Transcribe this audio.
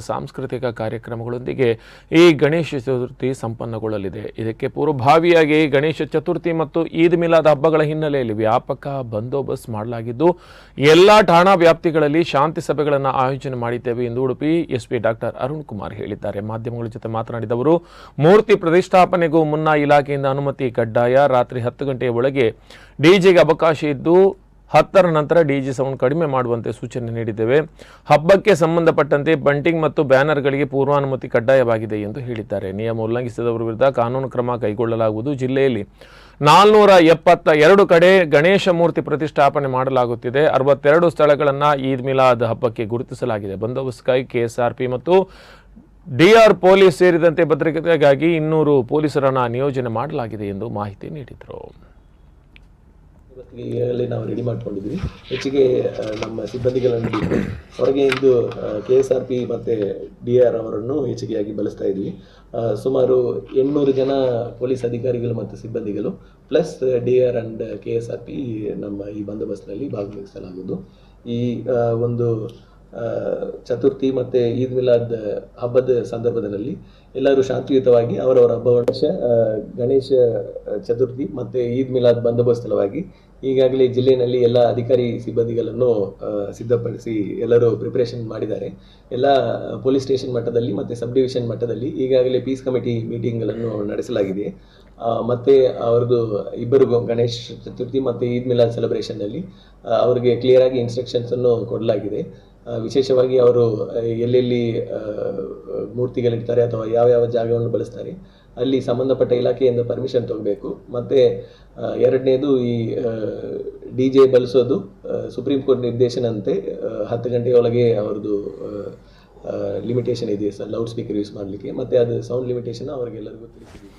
ಸಾಂಸ್ಕೃತಿಕ ಕಾರ್ಯಕ್ರಮಗಳೊಂದಿಗೆ ಈ ಗಣೇಶ ಚತುರ್ಥಿ ಸಂಪನ್ನಗೊಳ್ಳಲಿದೆ. ಇದಕ್ಕೆ ಪೂರ್ವಭಾವಿಯಾಗಿ ಗಣೇಶ ಚತುರ್ಥಿ ಮತ್ತು ಈದ್ ಮಿಲಾದ್ ಹಬ್ಬಗಳ ಹಿನ್ನೆಲೆಯಲ್ಲಿ ವ್ಯಾಪಕ ಬಂದೋಬಸ್ತ್ ಮಾಡಲಾಗಿದ್ದು, ಎಲ್ಲ ಠಾಣಾ ವ್ಯಾಪ್ತಿಗಳಲ್ಲಿ ಶಾಂತಿ ಸಭೆಗಳನ್ನು ಆಯೋಜನೆ ಮಾಡಿದ್ದೇವೆ ಎಂದು ಉಡುಪಿ ಎಸ್ಪಿ ಡಾಕ್ಟರ್ ಅರುಣ್ ಕುಮಾರ್ ಹೇಳಿದ್ದಾರೆ. ಮಾಧ್ಯಮಗಳ ಜೊತೆ ಮಾತನಾಡಿದವರು, ಮೂರ್ತಿ ಪ್ರತಿಷ್ಠಾಪನೆಗೂ ಮುನ್ನ ಇಲಾಖೆಯಿಂದ ಅನುಮತಿ ಕಡ್ಡಾಯ ರಾತ್ರಿ ಹತ್ತು ಗಂಟೆಯ ಒಳಗೆ ಡಿಜೆಗೆ ಅವಕಾಶ ಇದ್ದು ಹತ್ತರ ನಂತರ ಡಿಜಿ ಸೌಂಡ್ ಕಡಿಮೆ ಮಾಡುವಂತೆ ಸೂಚನೆ ನೀಡಿದ್ದೇವೆ. ಹಬ್ಬಕ್ಕೆ ಸಂಬಂಧಪಟ್ಟಂತೆ ಬಂಟಿಂಗ್ ಮತ್ತು ಬ್ಯಾನರ್ಗಳಿಗೆ ಪೂರ್ವಾನುಮತಿ ಕಡ್ಡಾಯವಾಗಿದೆ ಎಂದು ಹೇಳಿದ್ದಾರೆ. ನಿಯಮ ಉಲ್ಲಂಘಿಸಿದವರ ವಿರುದ್ಧ ಕಾನೂನು ಕ್ರಮ ಕೈಗೊಳ್ಳಲಾಗುವುದು. ಜಿಲ್ಲೆಯಲ್ಲಿ ನಾಲ್ನೂರ ಎಪ್ಪತ್ತ ಎರಡು ಕಡೆ ಗಣೇಶ ಮೂರ್ತಿ ಪ್ರತಿಷ್ಠಾಪನೆ ಮಾಡಲಾಗುತ್ತಿದೆ. ಅರವತ್ತೆರಡು ಸ್ಥಳಗಳನ್ನು ಈದ್ ಮಿಲಾದ್ ಹಬ್ಬಕ್ಕೆ ಗುರುತಿಸಲಾಗಿದೆ. ಬಂದೋಬಸ್ತ್ಗಾಗಿ ಕೆಎಸ್ಆರ್ಪಿ ಮತ್ತು ಡಿಆರ್ ಪೊಲೀಸ್ ಸೇರಿದಂತೆ ಭದ್ರತೆಗಾಗಿ ಇನ್ನೂರು ಪೊಲೀಸರನ್ನು ನಿಯೋಜನೆ ಮಾಡಲಾಗಿದೆ ಎಂದು ಮಾಹಿತಿ ನೀಡಿದರು. ಇವತ್ತಿಗೆ ನಾವು ರೆಡಿ ಮಾಡ್ಕೊಂಡಿದ್ವಿ ಹೆಚ್ಚಿಗೆ ನಮ್ಮ ಸಿಬ್ಬಂದಿಗಳನ್ನು ಹೊರಗೆ ಇಂದು ಕೆ ಎಸ್ ಆರ್ ಪಿ ಮತ್ತು ಡಿ ಆರ್ ಅವರನ್ನು ಹೆಚ್ಚಿಗೆಯಾಗಿ ಬಳಸ್ತಾ ಇದ್ವಿ ಸುಮಾರು ಎಂಟುನೂರು ಜನ ಪೊಲೀಸ್ ಅಧಿಕಾರಿಗಳು ಮತ್ತು ಸಿಬ್ಬಂದಿಗಳು, plus D R and K S R P ನಮ್ಮ ಈ ಬಂದೋಬಸ್ತ್ನಲ್ಲಿ ಭಾಗವಹಿಸಲಾಗುವುದು. ಈ ಒಂದು ಚತುರ್ಥಿ ಮತ್ತು ಈದ್ ಮಿಲಾದ್ ಹಬ್ಬದ ಸಂದರ್ಭದಲ್ಲಿ ಎಲ್ಲರೂ ಶಾಂತಿಯುತವಾಗಿ ಅವರವರ ಹಬ್ಬವನ್ನು ಗಣೇಶ ಚತುರ್ಥಿ ಮತ್ತು ಈದ್ ಮಿಲಾದ್ ಬಂದೋಬಸ್ತವಾಗಿ ಈಗಾಗಲೇ ಜಿಲ್ಲೆಯಲ್ಲಿ ಎಲ್ಲ ಅಧಿಕಾರಿ ಸಿಬ್ಬಂದಿಗಳನ್ನು ಸಿದ್ಧಪಡಿಸಿ ಎಲ್ಲರೂ ಪ್ರಿಪ್ರೇಷನ್ ಮಾಡಿದ್ದಾರೆ. ಎಲ್ಲ ಪೊಲೀಸ್ ಸ್ಟೇಷನ್ ಮಟ್ಟದಲ್ಲಿ ಮತ್ತು ಸಬ್ ಡಿವಿಷನ್ ಮಟ್ಟದಲ್ಲಿ ಈಗಾಗಲೇ ಪೀಸ್ ಕಮಿಟಿ ಮೀಟಿಂಗ್ಗಳನ್ನು ನಡೆಸಲಾಗಿದೆ. ಮತ್ತೆ ಅವ್ರದ್ದು ಇಬ್ಬರು ಗಣೇಶ ಚತುರ್ಥಿ ಮತ್ತು ಈದ್ ಮಿಲಾದ್ ಸೆಲೆಬ್ರೇಷನ್ನಲ್ಲಿ ಅವರಿಗೆ ಕ್ಲಿಯರ್ ಆಗಿ ಇನ್ಸ್ಟ್ರಕ್ಷನ್ಸ್ ಅನ್ನು ಕೊಡಲಾಗಿದೆ. ವಿಶೇಷವಾಗಿ ಅವರು ಎಲ್ಲೆಲ್ಲಿ ಮೂರ್ತಿಗಳಿಡ್ತಾರೆ ಅಥವಾ ಯಾವ ಯಾವ ಜಾಗವನ್ನು ಬಳಸ್ತಾರೆ, ಅಲ್ಲಿ ಸಂಬಂಧಪಟ್ಟ ಇಲಾಖೆಯಿಂದ ಪರ್ಮಿಷನ್ ತಗೋಬೇಕು. ಮತ್ತು ಎರಡನೇದು ಈ ಡಿ ಜೆ ಬಳಸೋದು ಸುಪ್ರೀಂ ಕೋರ್ಟ್ ನಿರ್ದೇಶನಂತೆ ಹತ್ತು ಗಂಟೆಯೊಳಗೆ ಅವ್ರದ್ದು ಲಿಮಿಟೇಷನ್ ಇದೆ ಸರ್, ಲೌಡ್ ಸ್ಪೀಕರ್ ಯೂಸ್ ಮಾಡಲಿಕ್ಕೆ. ಮತ್ತು ಅದು ಸೌಂಡ್ ಲಿಮಿಟೇಷನ್ ಅವರಿಗೆಲ್ಲರಿಗೂ ತಿಳಿಸಿದ್ದೀವಿ.